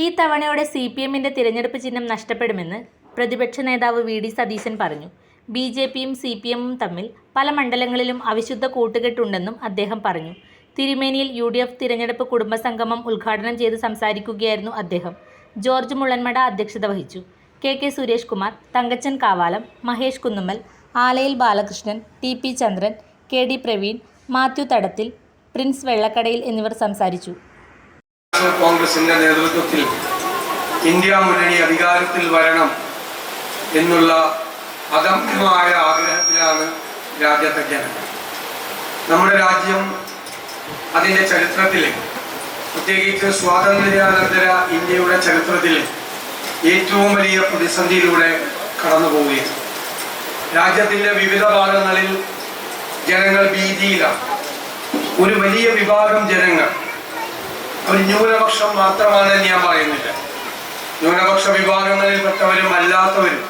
ഈ തവണയോടെ C P എമ്മിന്റെ തിരഞ്ഞെടുപ്പ് ചിഹ്നം നഷ്ടപ്പെടുമെന്ന് പ്രതിപക്ഷ നേതാവ് വി ഡി സതീശൻ പറഞ്ഞു. ബി ജെ പിയും സി പി എമ്മും തമ്മിൽ പല മണ്ഡലങ്ങളിലും അവിശുദ്ധ കൂട്ടുകെട്ടുണ്ടെന്നും അദ്ദേഹം പറഞ്ഞു. തിരുമേനിയിൽ യു ഡി എഫ് തിരഞ്ഞെടുപ്പ് കുടുംബസംഗമം ഉദ്ഘാടനം ചെയ്ത് സംസാരിക്കുകയായിരുന്നു അദ്ദേഹം. ജോർജ് മുള്ളൻമട അധ്യക്ഷത വഹിച്ചു. K K Suresh Kumar Thankachan Kavalam Mahesh Kunnummal Alayil Balakrishnan T P Chandran K D Praveen Mathew Thadathil Prince Vellakkadayil എന്നിവർ സംസാരിച്ചു. കോൺഗ്രസിന്റെ നേതൃത്വത്തിൽ ഇന്ത്യ മുന്നണി അധികാരത്തിൽ വരണം എന്നുള്ള അദമ്യമായ ആഗ്രഹത്തിലാണ് രാജ്യത്തെ ജനങ്ങൾ നമ്മുടെ രാജ്യം അതിന്റെ ചരിത്രത്തിൽ പ്രത്യേകിച്ച് സ്വാതന്ത്ര്യാനന്തര ഇന്ത്യയുടെ ചരിത്രത്തിൽ ഏറ്റവും വലിയ പ്രതിസന്ധിയിലൂടെ കടന്നു പോവുകയാണ്. രാജ്യത്തിന്റെ വിവിധ ഭാഗങ്ങളിൽ ജനങ്ങൾ ഭീതിയിലാണ്. ഒരു വലിയ വിഭാഗം ജനങ്ങൾ ഒരു ന്യൂനപക്ഷം മാത്രമാണെന്ന് ഞാൻ പറയുന്നില്ല. ന്യൂനപക്ഷ വിഭാഗങ്ങളിൽപ്പെട്ടവരും അല്ലാത്തവരും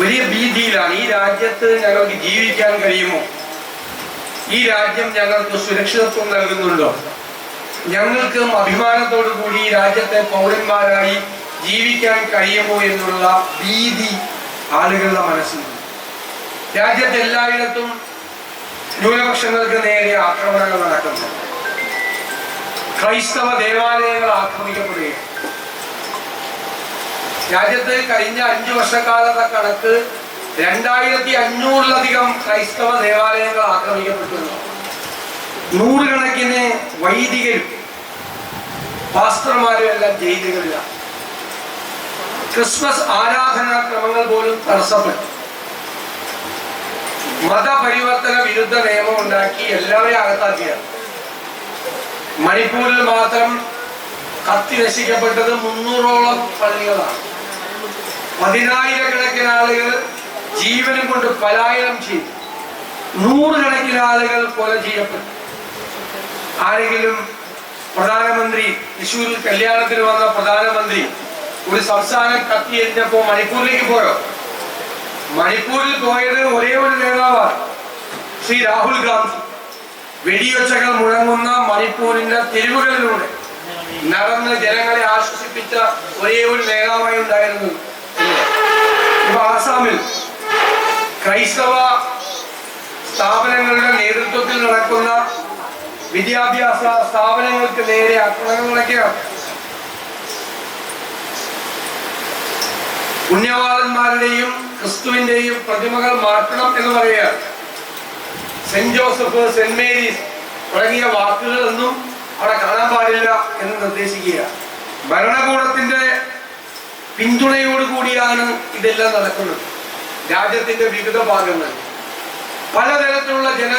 വലിയ ഭീതിയിലാണ്. ഈ രാജ്യത്ത് ഞങ്ങൾക്ക് ജീവിക്കാൻ കഴിയുമോ? ഈ രാജ്യം ഞങ്ങൾക്ക് സുരക്ഷിതത്വം നൽകുന്നുണ്ടോ? ഞങ്ങൾക്കും അഭിമാനത്തോടു കൂടി ഈ രാജ്യത്തെ പൗരന്മാരായി ജീവിക്കാൻ കഴിയുമോ എന്നുള്ള ഭീതി ആളുകളുടെ മനസ്സിൽ രാജ്യത്ത് എല്ലായിടത്തും ന്യൂനപക്ഷങ്ങൾക്ക് നേരെ ആക്രമണങ്ങൾ നടക്കുന്നു ക്രൈസ്തവ ദേവാലയങ്ങൾ ആക്രമിക്കപ്പെടുകയാണ് രാജ്യത്ത് കഴിഞ്ഞ അഞ്ചു വർഷക്കാലത്തെ കണക്ക് രണ്ടായിരത്തി അഞ്ഞൂറിലധികം ക്രൈസ്തവ ദേവാലയങ്ങൾ ആക്രമിക്കപ്പെട്ടിരുന്നു. നൂറുകണക്കിന് വൈദികരും പാസ്റ്റർമാരും എല്ലാം ജയിലുകളില്ല ക്രിസ്മസ് ആരാധനാക്രമങ്ങൾ പോലും തടസ്സപ്പെട്ടു. മതപരിവർത്തന വിരുദ്ധ നിയമം ഉണ്ടാക്കി എല്ലാവരെയും അകത്താക്കിയാണ്. മണിപ്പൂരിൽ മാത്രം കത്തി നശിക്കപ്പെട്ടത് മുന്നൂറോളം പള്ളികളാണ്. പതിനായിരക്കണക്കിന് ആളുകൾ ജീവനും കൊണ്ട് പലായനം ചെയ്തു. നൂറുകണക്കിന് ആളുകൾ കൊല ചെയ്യപ്പെട്ടു. ആരെങ്കിലും പ്രധാനമന്ത്രി തൃശ്ശൂരിൽ കല്യാണത്തിന് വന്ന പ്രധാനമന്ത്രി ഒരു സംസ്ഥാനം കത്തി എറിഞ്ഞപ്പോ മണിപ്പൂരിലേക്ക് പോയോ? മണിപ്പൂരിൽ പോയത് ഒരേ ഒരു നേതാവാണ് ശ്രീ രാഹുൽ ഗാന്ധി. വെടിയൊച്ചകൾ മുഴങ്ങുന്ന മണിപ്പൂരിന്റെ തെരുവുകളിലൂടെ നടന്ന് ജനങ്ങളെ ആശ്വസിപ്പിച്ച ഒരേ ഒരു നേതാവായി ഉണ്ടായിരുന്നു ഇപ്പൊ ആസാമിൽ ക്രൈസ്തവ സ്ഥാപനങ്ങളുടെ നേതൃത്വത്തിൽ നടക്കുന്ന വിദ്യാഭ്യാസ സ്ഥാപനങ്ങൾക്ക് നേരെ ആക്രമണങ്ങളൊക്കെയാണ്. പുണ്യവാളന്മാരുടെയും ക്രിസ്തുവിന്റെയും പ്രതിമകൾ മാറ്റണം എന്ന് പറയുക സെന്റ് ജോസഫ് സെന്റ് മേരീസ് തുടങ്ങിയ വാക്കുകളൊന്നും അവിടെ കാണാൻ പാടില്ല എന്ന് നിർദ്ദേശിക്കുക. ഭരണകൂടത്തിന്റെ പിന്തുണയോട് കൂടിയാണ് ഇതെല്ലാം നടക്കുന്നത്. രാജ്യത്തിന്റെ വിവിധ ഭാഗങ്ങളിൽ. പലതരത്തിലുള്ള ജന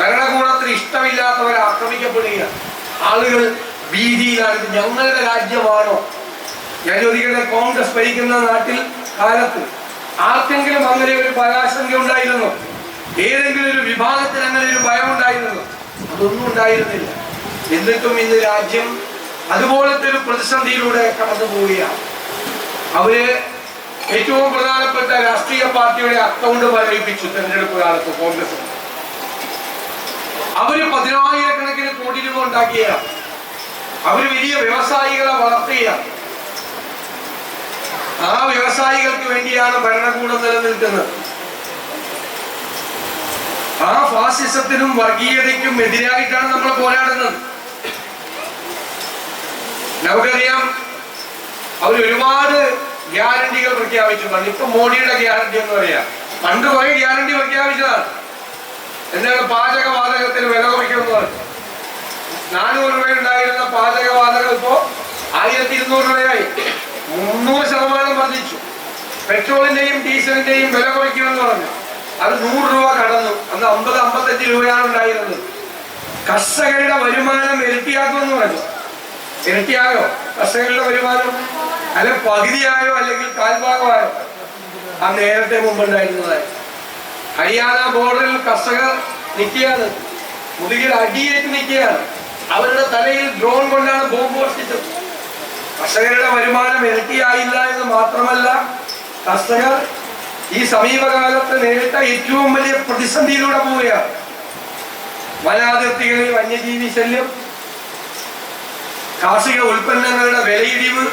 ഭരണകൂടത്തിന് ഇഷ്ടമില്ലാത്തവരെ ആക്രമിക്കപ്പെടുക ആളുകൾ ഭീതിയിലാണ്. ഇത് ഞങ്ങളുടെ രാജ്യമാണോ? ഞാൻ ചോദിക്കട്ടെ കോൺഗ്രസ് ഭരിക്കുന്ന നാട്ടിൽ കാലത്ത് ആർക്കെങ്കിലും അങ്ങനെ ഒരു പരാശങ്ക ഉണ്ടായിരുന്നു? ഏതെങ്കിലും ഒരു വിഭാഗത്തിന് അങ്ങനെ ഒരു ഭയം ഉണ്ടായിരുന്നു. അതൊന്നും ഉണ്ടായിരുന്നില്ല. എന്നിട്ടും ഇന്ന് രാജ്യം അതുപോലത്തെ ഒരു പ്രതിസന്ധിയിലൂടെ കടന്നു പോവുകയാണ്. അവർ ഏറ്റവും പ്രധാനപ്പെട്ട രാഷ്ട്രീയ പാർട്ടിയുടെ അക്കൗണ്ട് മരവിപ്പിച്ചു തെരഞ്ഞെടുപ്പ് കാലത്ത് കോൺഗ്രസ്. അവർ പതിനായിരക്കണക്കിന് കോടി രൂപ ഉണ്ടാക്കിയാണ് അവർ വലിയ വ്യവസായികളെ വളർത്തുകയാണ് ആ വ്യവസായികൾക്ക് വേണ്ടിയാണ് ഭരണകൂടം നിലനിൽക്കുന്നത്. ആ ഫാസിസത്തിനും വർഗീയതയ്ക്കും എതിരായിട്ടാണ് നമ്മൾ പോരാടുന്നത്. നമുക്കറിയാം അവർ ഒരുപാട് ഗ്യാരണ്ടികൾ പ്രഖ്യാപിച്ചിട്ടുണ്ട് ഇപ്പൊ മോഡിയുടെ ഗ്യാരണ്ടി എന്ന് പറയാം. പണ്ട് കുറെ ഗ്യാരണ്ടി പ്രഖ്യാപിച്ചതാണ്. എന്താണ് പാചകവാതകത്തിൽ വില കുറയ്ക്കുമെന്ന് പറഞ്ഞു. നാനൂറ് രൂപ ഉണ്ടായിരുന്ന പാചകവാതകം ഇപ്പോ ആയിരത്തി ഇരുന്നൂറ് രൂപയായി. മുന്നൂറ് ശതമാനം വർദ്ധിച്ചു. പെട്രോളിന്റെയും ഡീസലിന്റെയും വില കുറയ്ക്കുമെന്ന് പറഞ്ഞു. അത് നൂറ് രൂപ കടന്നു. അന്ന് അമ്പത് അമ്പത്തഞ്ച് രൂപയാണ് ഉണ്ടായിരുന്നത്. കർഷകരുടെ വരുമാനം ഇരട്ടിയാക്കുമെന്ന് പറഞ്ഞു. ഇരട്ടിയായോ? കർഷകരുടെ വരുമാനം? അല്ല പകുതിയായോ? അല്ലെങ്കിൽ കാൽഭാഗമായോ? ആ നേരത്തെ മുമ്പുണ്ടായിരുന്നതായി ഹരിയാന ബോർഡറിൽ കർഷകർ നിൽക്കുകയാണ്. മുതുകിൽ അടിയേറ്റ് നിൽക്കുകയാണ്. അവരുടെ തലയിൽ ഡ്രോൺ കൊണ്ടാണ് ബോംബ് വർഷിച്ചത് കർഷകരുടെ വരുമാനം ഇരട്ടിയായില്ല എന്ന് മാത്രമല്ല കർഷകർ ഈ സമീപകാലത്ത് നേരിട്ട ഏറ്റവും വലിയ പ്രതിസന്ധിയിലൂടെ പോവുകയാണ്. വനാതിർത്തികളിൽ വന്യജീവി ശല്യം കാർഷിക ഉൽപ്പന്നങ്ങളുടെ വിലയിടിവ്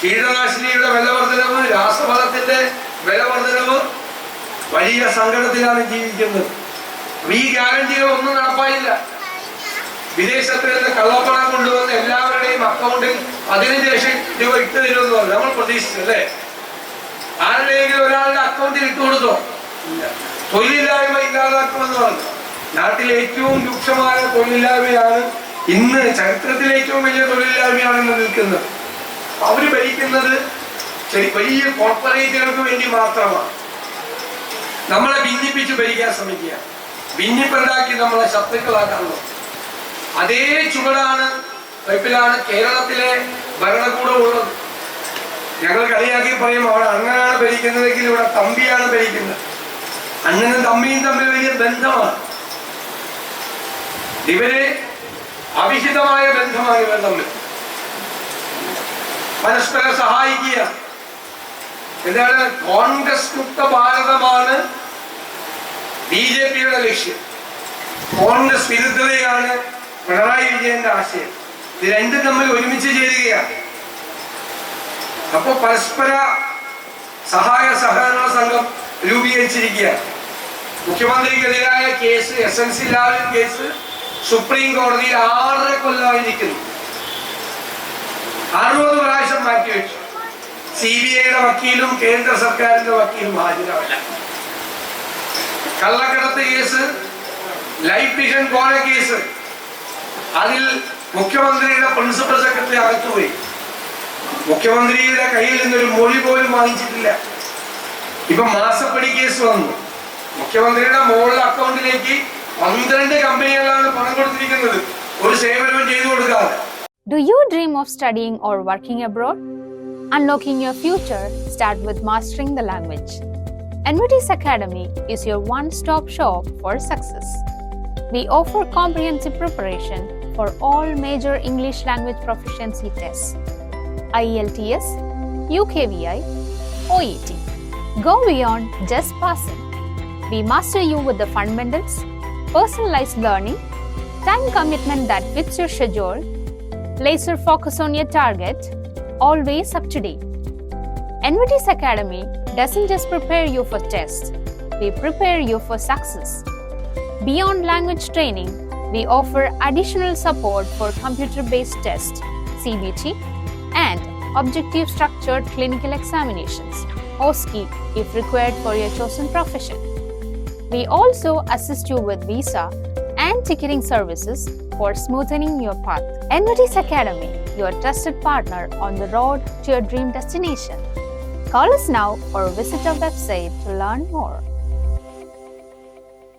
കീടനാശിനിയുടെ വില വർധനവ് രാസവളത്തിന്റെ വില വർധനവ് വലിയ സങ്കടത്തിലാണ് ജീവിക്കുന്നത്. ഈ ഗ്യാരണ്ടികൾ ഒന്നും നടപ്പായില്ല. വിദേശത്ത് നിന്ന് കള്ളപ്പണം കൊണ്ടുവന്ന് എല്ലാവരുടെയും അക്കൗണ്ടിൽ ലക്ഷം രൂപ ഇട്ട് തരുമെന്ന് പറഞ്ഞു. നമ്മൾ പ്രതീക്ഷിച്ചു അല്ലേ ആരുടെയെങ്കിലും ഒരാളുടെ അക്കൗണ്ടിൽ ഇട്ട് കൊടുത്തോ? തൊഴിലില്ലായ്മ ഇല്ലാതാക്കുമെന്ന് പറഞ്ഞു. നാട്ടിലെ ഏറ്റവും രൂക്ഷമായ തൊഴിലില്ലായ്മയാണ് ഇന്ന് ചരിത്രത്തിലെ ഏറ്റവും വലിയ തൊഴിലില്ലായ്മയാണ് ഇന്ന് നിൽക്കുന്നത്. അവർ ഭരിക്കുന്നത് വലിയ കോർപ്പറേറ്റുകൾക്ക് വേണ്ടി മാത്രമാണ്. നമ്മളെ ഭിന്നിപ്പിച്ച് ഭരിക്കാൻ ശ്രമിക്കുക. ഭിന്നിപ്പുണ്ടാക്കി നമ്മളെ ശത്രുക്കളാക്കാൻ അതേ ചുവടാണ് വൈപ്പിലാണ് കേരളത്തിലെ ഭരണകൂടം ഉള്ളത്. ഞങ്ങൾ കളിയാക്കി പറയും അവിടെ അങ്ങനാണ് ഭരിക്കുന്നതെങ്കിൽ ഇവിടെ തമ്പിയാണ് ഭരിക്കുന്നത്. അണ്ണനും തമ്പിയും തമ്മിൽ വലിയ ബന്ധമാണ്. ഇവർ അവിഹിതമായ ബന്ധമാണ് ഇവർ തമ്മിൽ. പരസ്പരം സഹായിക്കുക എന്താണ്? കോൺഗ്രസ് മുക്ത ഭാരതമാണ് ബി ജെ പിയുടെ ലക്ഷ്യം. കോൺഗ്രസ് വിരുദ്ധതയാണ് പിണറായി വിജയന്റെ ആശയം. ഇത് രണ്ടും തമ്മിൽ ഒരുമിച്ച് ചേരുകയാണ്. അപ്പൊ പരസ്പര സഹായ സഹകരണ സംഘം രൂപീകരിച്ചിരിക്കുകയാണ്. മുഖ്യമന്ത്രിക്കെതിരായ case S N C Lavalin case Supreme കോടതിയിൽ ആറര കൊല്ലമായി നിൽക്കുന്നു. അറുപത് പ്രാവശ്യം മാറ്റിവെച്ചു സി ബി ഐയുടെ വക്കീലും കേന്ദ്ര സർക്കാരിന്റെ വക്കീലും ഹാജരാവില്ല. കള്ളക്കടത്ത് കേസ് ലൈഫ് മിഷൻ കോഴ കേസ്. അതിൽ മുഖ്യമന്ത്രിയുടെ പ്രിൻസിപ്പൽ സെക്രട്ടറി അകത്തുപോയി. മുഖ്യമന്ത്രിയുടെ കയ്യിൽ നിന്നൊരു മൊഴി പോലും വാങ്ങിച്ചിട്ടില്ല ഇപ്പൊ മാസപ്പടി കേസ് വന്നു മുഖ്യമന്ത്രിയുടെ മോളുടെ അക്കൗണ്ടിലേക്ക് പന്ത്രണ്ട് കമ്പനികളാണ് പണം കൊടുത്തിരിക്കുന്നത് ഒരു സേവനവും ചെയ്തു കൊടുക്കാതെ Do you dream of studying or working abroad? Unlocking your future start with mastering the language. NVT's Academy is your one-stop shop for success. We offer comprehensive preparation for all major English language proficiency tests. IELTS, UKVI, OET. Go beyond just passing. We master you with the fundamentals, personalized learning, time commitment that fits your schedule, laser focus on your target, always up to date. NVT's Academy doesn't just prepare you for tests, we prepare you for success. Beyond language training, we offer additional support for computer based tests, CBT, and objective structured clinical examinations, OSCE, if required for your chosen profession. We also assist you with visa and ticketing services for smoothening your path. NVT's Academy, your trusted partner on the road to your dream destination. Call us now or visit our website to learn more.